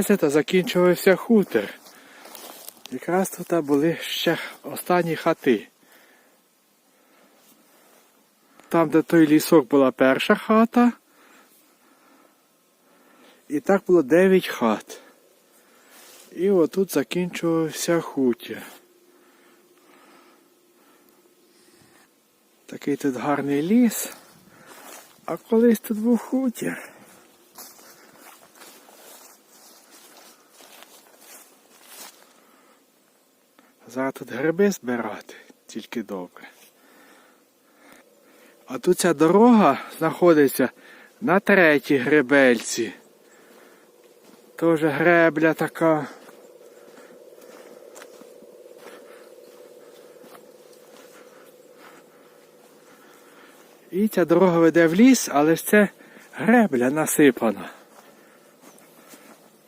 березі та закінчувався хутір. Якраз тут були ще останні хати. Там, де той лісок була перша хата. І так було 9 хат. І отут закінчувався хутір. Такий тут гарний ліс. А колись тут був хутір. Зараз тут гриби збирати, тільки добре. А тут ця дорога знаходиться на третій гребельці. Тоже гребля така. І ця дорога веде в ліс, але ж це гребля насипана.